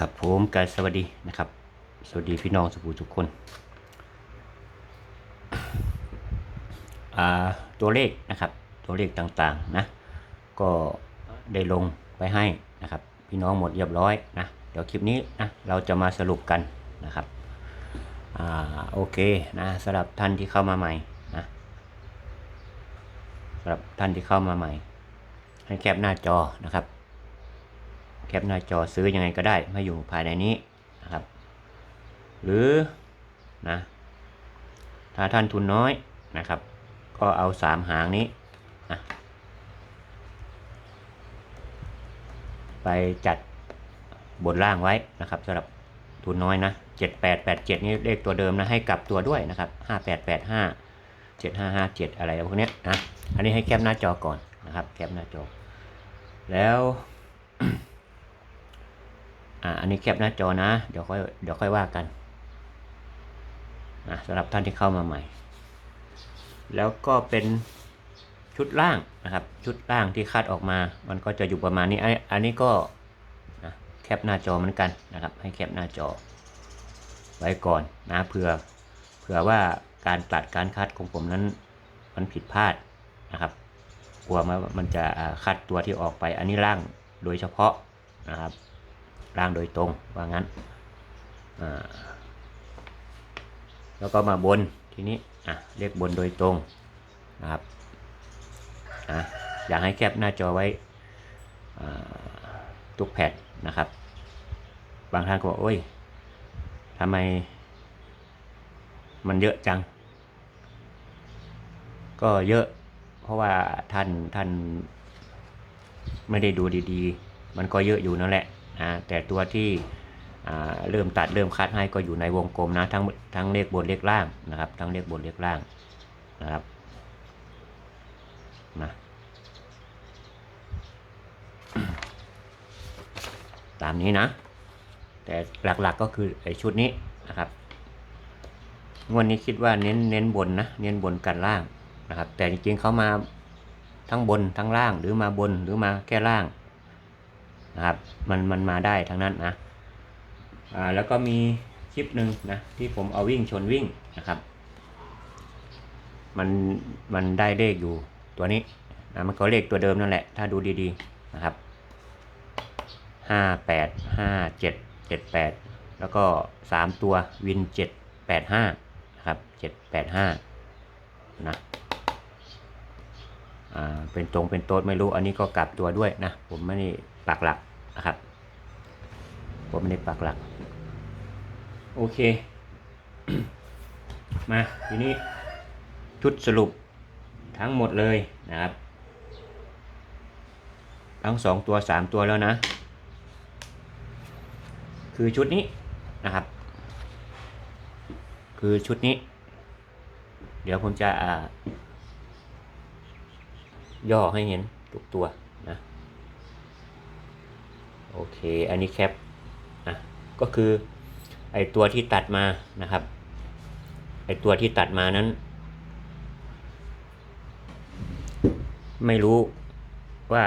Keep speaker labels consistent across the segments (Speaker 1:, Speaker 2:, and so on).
Speaker 1: ครับผมกายสวัสดีนะครับ สวัสดีพี่น้องสุภูทุกคน ตัวเลขนะครับ ตัวเลขต่างๆนะ ก็ได้ลงไปให้นะครับ พี่น้องหมดเรียบร้อยนะ เดี๋ยวคลิปนี้นะเราจะมาสรุปกันนะครับอ่าโอเคนะสำหรับท่านที่เข้ามาใหม่นะสำหรับท่านที่เข้ามาใหม่ ให้แคปหน้าจอนะครับ แคปหน้าจอซื้อยังไงก็ได้มาอยู่ภายในนี้นะครับ หรือนะถ้าท่านทุนน้อยนะครับ ก็เอาสามหางนี้นะไปจัดบนล่างไว้นะครับสำหรับทุนน้อยนะเจ็ดแปดแปดเจ็ดนี่เลขตัวเดิมนะให้กลับตัวด้วยนะครับห้าแปดแปดห้าเจ็ดห้าห้าเจ็ดอะไรพวกเนี้ยนะอันนี้ให้แคปหน้าจอก่อนนะครับ แคปหน้าจอ แล้ว อ่าอันนี้แคปหน้าจอนะ เดี๋ยวค่อยเดี๋ยวค่อยว่ากันนะสำหรับท่านที่เข้ามาใหม่ แล้วก็เป็นชุดล่างนะครับ ชุดล่างที่คัดออกมา มันก็จะอยู่ประมาณนี้ อันนี้ก็นะแคปหน้าจอเหมือนกันนะครับ ให้แคปหน้าจอ ไว้ก่อนนะเผื่อเผื่อว่าการตัดการคัดของผมนั้น มันผิดพลาดนะครับ กลัวมันจะอ่าคัดตัวที่ออกไป อันนี้ล่างโดยเฉพาะนะครับ ล่างโดยตรงว่างั้นแล้วก็มาบนทีนี้อะเรียกบนโดยตรงนะครับอะอยากให้แคปหน้าจอไว้ทุกแพทนะครับ บางท่านก็บอกโอ้ยทำไมมันเยอะจัง ก็เยอะเพราะว่าท่านท่านไม่ได้ดูดีๆ มันก็เยอะอยู่นั่นแหละ นะแต่ตัวที่เริ่มตัดเริ่มคัดให้ก็อยู่ในวงกลมนะทั้งทั้งเลขบนเลขล่างนะครับ ทั้งเลขบนเลขล่างนะครับนะตามนี้นะ แต่หลักๆก็คือไอ้ชุดนี้นะครับงวดนี้คิดว่าเน้นเน้นบนนะเน้นบนกันล่างนะครับ แต่จริงๆเขามาทั้งบนทั้งล่างหรือมาบนหรือมาแค่ล่าง นะครับมันมันมาได้ทั้งนั้นนะอ่าแล้วก็มีคลิปหนึ่งนะที่ผมเอาวิ่งชนวิ่งนะครับ มันมันได้เลขอยู่ตัวนี้นะมันก็เลขตัวเดิมนั่นแหละ ถ้าดูดีๆนะครับห้าแปดห้าเจ็ดเจ็ดแปดแล้วก็สามตัววินเจ็ดแปดห้านะครับเจ็ดแปดห้านะอ่าเป็นตรงเป็นโต๊ดไม่รู้อันนี้ก็กลับตัวด้วยนะ ผมไม่ได้ปักหลัก นะครับ ผมไม่ได้ปักหลัก โอเค มาทีนี้ชุดสรุปทั้งหมดเลยนะครับ ทั้งสองตัวสามตัวแล้วนะ คือชุดนี้นะครับ คือชุดนี้ เดี๋ยวผมจะอ่าย่อให้เห็นทุกตัวนะ โอเค อันนี้แคปนะก็คือไอตัวที่ตัดมานะครับไอตัวที่ตัดมานั้น ไม่รู้ว่า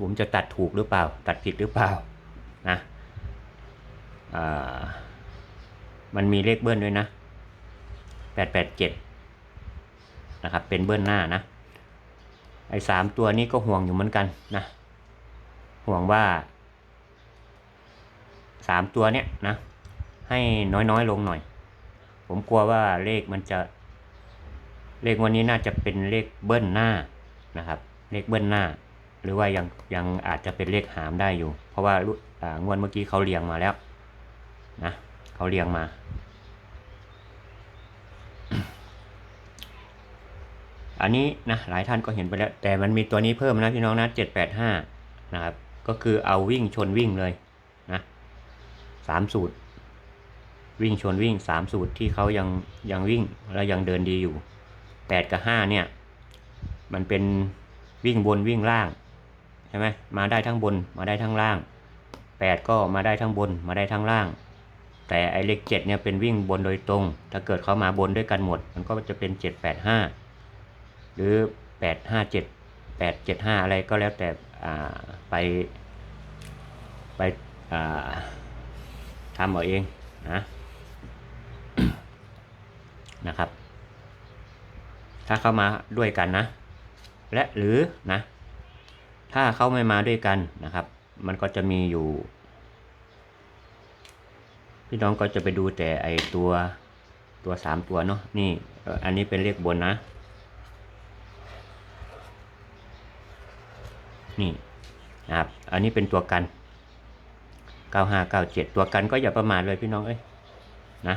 Speaker 1: ผมจะตัดถูกหรือเปล่า ตัดผิดหรือเปล่านะมันมีเลขเบิ้ลด้วยนะแปดแปดเจ็ดนะครับ เป็นเบิ้ลหน้านะ ไอ้สามตัวนี้ก็ห่วงอยู่เหมือนกันนะ ห่วงว่าสามตัวเนี้ยนะ ให้น้อยๆลงหน่อย ผมกลัวว่าเลขมันจะ เลขวันนี้น่าจะเป็นเลขเบิ้ลหน้านะครับ เลขเบิ้ลหน้า หรือว่ายังยังอาจจะเป็นเลขหามได้อยู่ เพราะว่ารุ่นอ่างวดเมื่อกี้เขาเรียงมาแล้วนะเขาเรียงมา อันนี้นะหลายท่านก็เห็นไปแล้ว แต่มันมีตัวนี้เพิ่มนะพี่น้องนะเจ็ดแปดห้านะครับ ก็คือเอาวิ่งชนวิ่งเลยนะสามสูตร วิ่งชนวิ่งสามสูตรที่เขายังยังวิ่งแล้วยังเดินดีอยู่แปดกับห้าเนี่ย มันเป็นวิ่งบนวิ่งล่างใช่ไหมมาได้ทั้งบนมาได้ทั้งล่างแปดก็มาได้ทั้งบนมาได้ทั้งล่าง แต่ไอเลขเจ็ดเนี่ยเป็นวิ่งบนโดยตรง ถ้าเกิดเขามาบนด้วยกันหมด มันก็จะเป็นเจ็ดแปดห้าหรือแปดห้าเจ็ดแปดเจ็ดห้าอะไรก็แล้วแต่ ไปไปทำเอาเองนะนะครับ ถ้าเข้ามาด้วยกันนะ และหรือนะ ถ้าเข้าไม่มาด้วยกันนะครับ มันก็จะมีอยู่ พี่น้องก็จะไปดูแต่ไอตัวตัวสามตัวเนาะนี่อันนี้เป็นเลขบนนะ นี่นะครับ อันนี้เป็นตัวกัน 9597 ตัวกันก็อย่าประมาทเลยพี่น้องเอ้ยนะ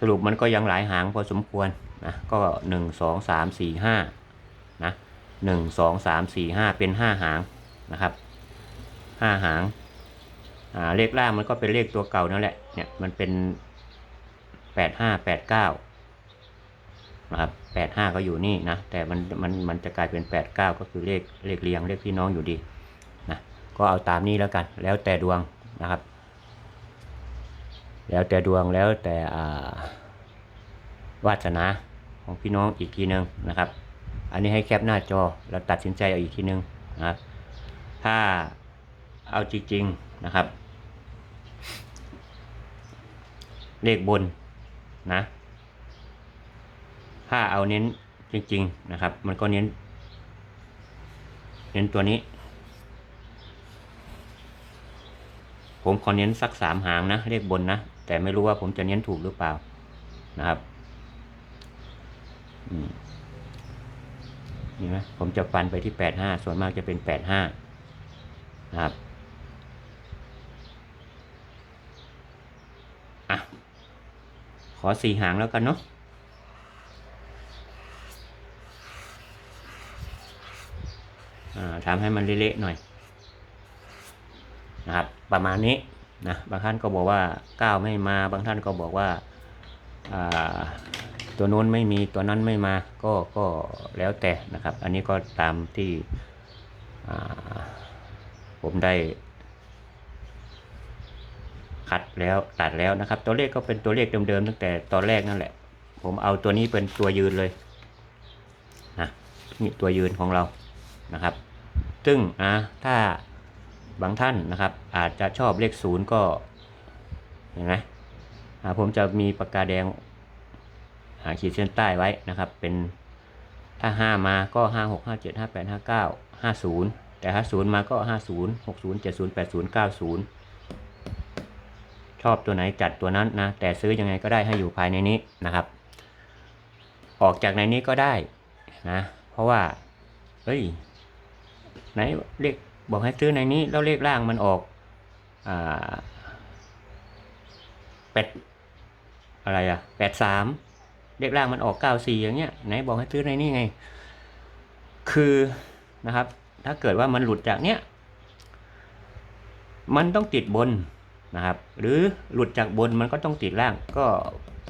Speaker 1: สรุปมันก็ยังหลายหางพอสมควรนะ ก็ 1 2 3 4 5นะ1 2 3 4 5 เป็น 5 หางนะครับ 5 หางเลขล่างมันก็เป็นเลขตัวเก่านั่นแหละ เนี่ยมันเป็น 85 89 นะครับแปดห้าก็อยู่นี่นะ แต่มันมันมันจะกลายเป็นแปดเก้าก็คือเลขเลขเรียงเลขพี่น้องอยู่ดีนะก็เอาตามนี้แล้วกัน แล้วแต่ดวงนะครับ แล้วแต่ดวงแล้วแต่อ่าวาสนาของพี่น้องอีกทีหนึ่งนะครับ อันนี้ให้แคปหน้าจอแล้วตัดสินใจเอาอีกทีหนึ่งนะครับถ้าเอาจริงๆนะครับ เลขบนนะ ถ้าเอาเน้นจริง ๆ นะครับ มันก็เน้น เน้นตัวนี้ ผมขอเน้นสักสามหางนะเลขบนนะ แต่ไม่รู้ว่าผมจะเน้นถูกหรือเปล่านะครับนี่ไหมผมจะฟันไปที่แปดห้าส่วนมากจะเป็นแปดห้านะครับอะขอสี่หางแล้วกันเนาะ อ่า ทำให้มันเละๆหน่อยนะครับประมาณนี้นะบางท่านก็บอกว่าก้าวไม่มา บางท่านก็บอกว่าตัวโน้นไม่มีตัวนั้นไม่มาก็ก็แล้วแต่นะครับ อันนี้ก็ตามที่ผมได้คัดแล้วตัดแล้วนะครับ ตัวเลขก็เป็นตัวเลขเดิมๆตั้งแต่ตอนแรกนั่นแหละ ผมเอาตัวนี้เป็นตัวยืนเลยนะนี่ตัวยืนของเรานะครับ ซึ่งนะถ้าบางท่านนะครับ อาจจะชอบเลขศูนย์ก็เห็นไหมอ่าผมจะมีปากกาแดงอ่าขีดเส้นใต้ไว้นะครับ เป็นถ้าห้ามาก็ห้าหกห้าเจ็ดห้าแปดห้าเก้าห้าศูนย์แต่ถ้าศูนย์มาก็ห้าศูนย์หกศูนย์เจ็ดศูนย์แปดศูนย์เก้าศูนย์ชอบตัวไหนจัดตัวนั้นนะ แต่ซื้อยังไงก็ได้ให้อยู่ภายในนี้นะครับ ออกจากในนี้ก็ได้นะ เพราะว่า เฮ้ย ไหนเลขบอกให้ซื้อในนี้ แล้วเลขล่างมันออกอ่าแปดอะไรอะแปดสามเลขล่างมันออกเก้าสี่อย่างเงี้ยไหนบอกให้ซื้อในนี้ไง คือนะครับ ถ้าเกิดว่ามันหลุดจากเนี้ยมันต้องติดบนนะครับ หรือหลุดจากบนมันก็ต้องติดล่างก็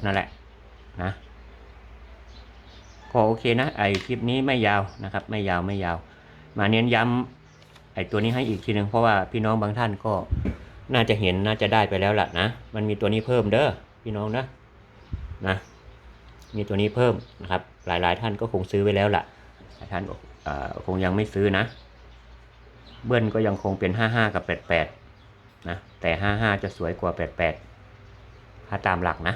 Speaker 1: นั่นแหละนะก็โอเคนะไอคลิปนี้ไม่ยาวนะครับ ไม่ยาวไม่ยาว มาเน้นย้ำไอ้ตัวนี้ให้อีกทีหนึ่งเพราะว่าพี่น้องบางท่านก็น่าจะเห็นน่าจะได้ไปแล้วล่ะนะ มันมีตัวนี้เพิ่มเด้อพี่น้องนะนะ มีตัวนี้เพิ่มนะครับ หลายๆ ท่านก็คงซื้อไว้แล้วล่ะหลายท่านคงยังไม่ซื้อนะ เบิ้ลก็ยังคงเป็นห้าห้ากับแปดแปดนะ แต่ห้าห้าจะสวยกว่าแปดแปดถ้าตามหลักนะ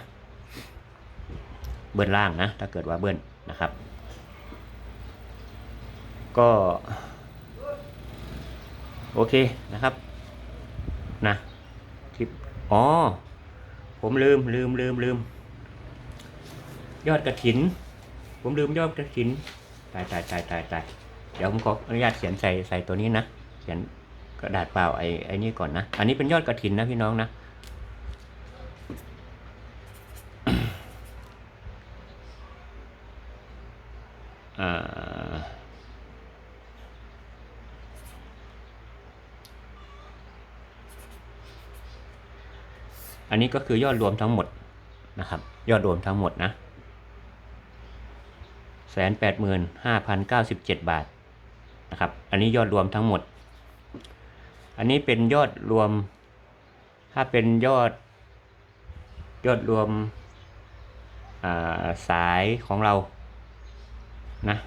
Speaker 1: เบิ้ลล่างนะ ถ้าเกิดว่าเบิ้ลนะครับ ก็ โอเคนะครับนะคลิปอ๋อ ผมลืมลืมลืมลืม ยอดกระถิน ผมลืมยอดกระถินตายตายตายตายตายเดี๋ยวผมขออนุญาตเขียนใส่ใส่ตัวนี้นะเขียนกระดาษเปล่าไอ้ไอ้นี่ก่อนนะ อันนี้เป็นยอดกระถินนะพี่น้องนะ อันนี้ก็คือยอดรวมทั้งหมดนะครับ ยอดรวมทั้งหมดนะแสนแปดหมื่นห้าพันเก้าสิบเจ็ดบาทนะครับ อันนี้ยอดรวมทั้งหมด อันนี้เป็นยอดรวม ถ้าเป็นยอด ยอดรวมาสายของเรา นะ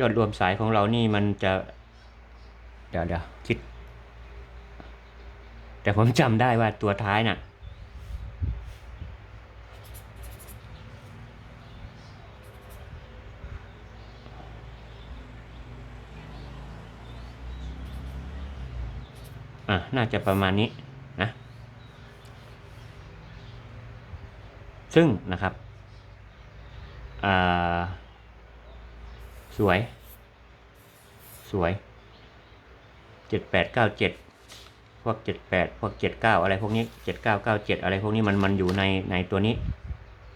Speaker 1: ยอดรวมสายของเรานี่มันจะ เดี๋ยวเดี๋ยวคิด แต่ผมจำได้ว่าตัวท้ายน่ะ อะ น่าจะประมาณนี้นะ ซึ่งนะครับ อ่า สวย สวย เจ็ดแปดเก้าเจ็ด พวกเจ็ดแปดพวกเจ็ดเก้าอะไรพวกนี้เจ็ดเก้าเก้าเจ็ดอะไรพวกนี้มันมันอยู่ในในตัวนี้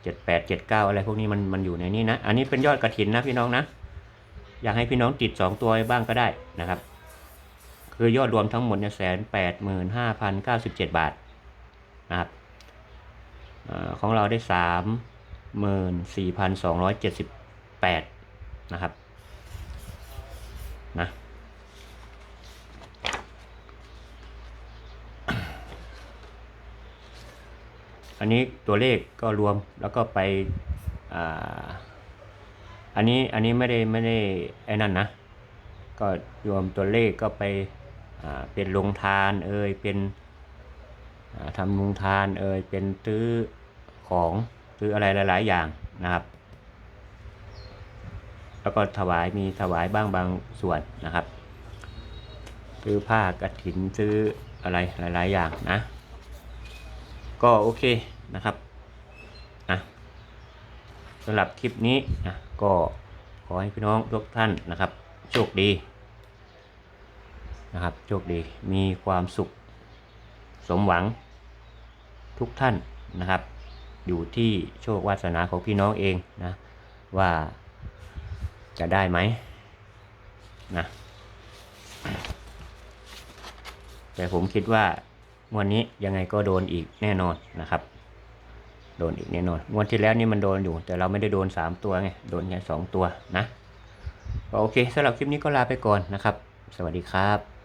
Speaker 1: เจ็ดแปดเจ็ดเก้าอะไรพวกนี้มันมันอยู่ในนี้นะ อันนี้เป็นยอดกระถินนะพี่น้องนะ อยากให้พี่น้องติดสองตัวบ้างก็ได้นะครับ คือยอดรวมทั้งหมดเนี่ยแสนแปดหมื่นห้าพันเก้าสิบเจ็ดบาทนะครับอของเราได้สามหมื่นสี่พันสองร้อยเจ็ดสิบแปดนะครับนะ อันนี้ตัวเลขก็รวมแล้วก็ไปอ,อันนี้อันนี้ไม่ได้ไม่ได้ไอ้นั่นนะ ก็รวมตัวเลขก็ไปเป็นลงทานเอ่ยเป็นอ่าทำลงทานเอ่ยเป็นซื้อของซื้ออะไรหลาย ๆ อย่างนะครับ แล้วก็ถวายมีถวายบ้างบางส่วนนะครับ ซื้อผ้ากระถินซื้ออะไรหลาย ๆ อย่างนะ ก็โอเคนะครับนะสำหรับคลิปนี้นะก็ขอให้พี่น้องทุกท่านนะครับ โชคดีนะครับ โชคดีมีความสุข สมหวังทุกท่านนะครับ อยู่ที่โชควาสนาของพี่น้องเองนะว่าจะได้ไหมนะแต่ผมคิดว่า งวดนี้ยังไงก็โดนอีกแน่นอนนะครับ โดนอีกแน่นอนงวดที่แล้วนี่มันโดนอยู่ แต่เราไม่ได้โดนสามตัวไงโดนแค่สองตัวนะโอเคสำหรับคลิปนี้ก็ลาไปก่อนนะครับ สวัสดีครับ